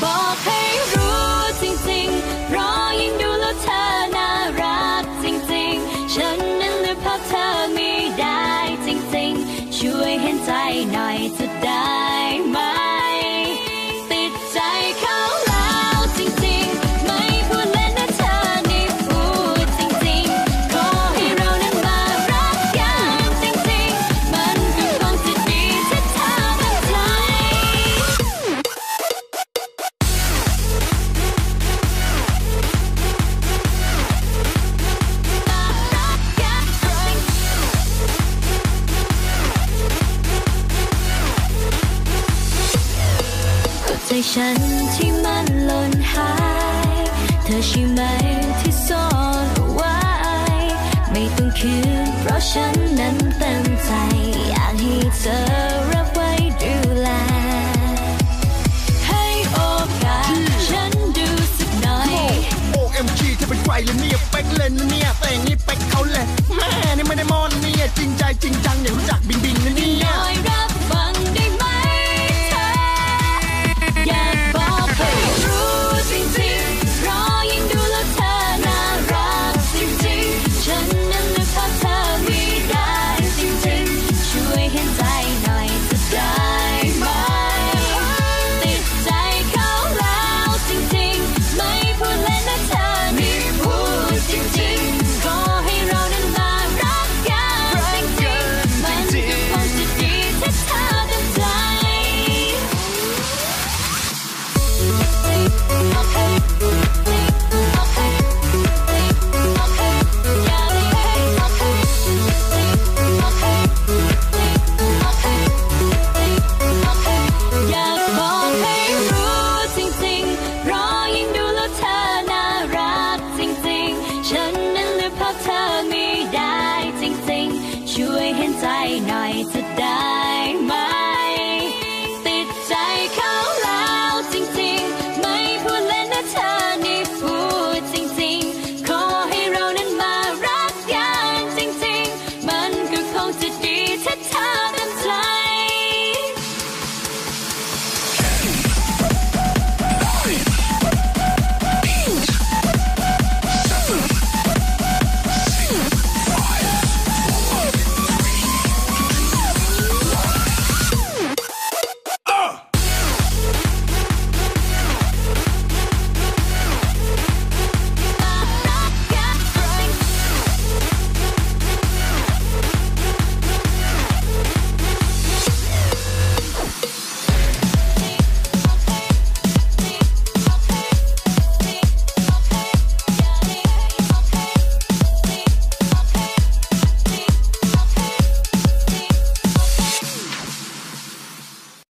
Ball hey. ฉันที่มันหล่นหาย เธอใช่ไหมที่ซ่อนเอาไว้ ไม่ต้องคืนเพราะฉันนั้นเต็มใจ อยากให้เธอรับไว้ดูแล ให้โอกาสฉันดูสักหน่อย OMG เธอเป็นใครเลยเนี่ยเป๊กเลยนะเนี่ยแต่งนี้เป๊กเขาเลยแม่นี่ไม่ได้มอนเนี่ยจริงใจจริงจังอย่างรู้จักบิงบิงนะเนี่ย ใจหน่อยจะได้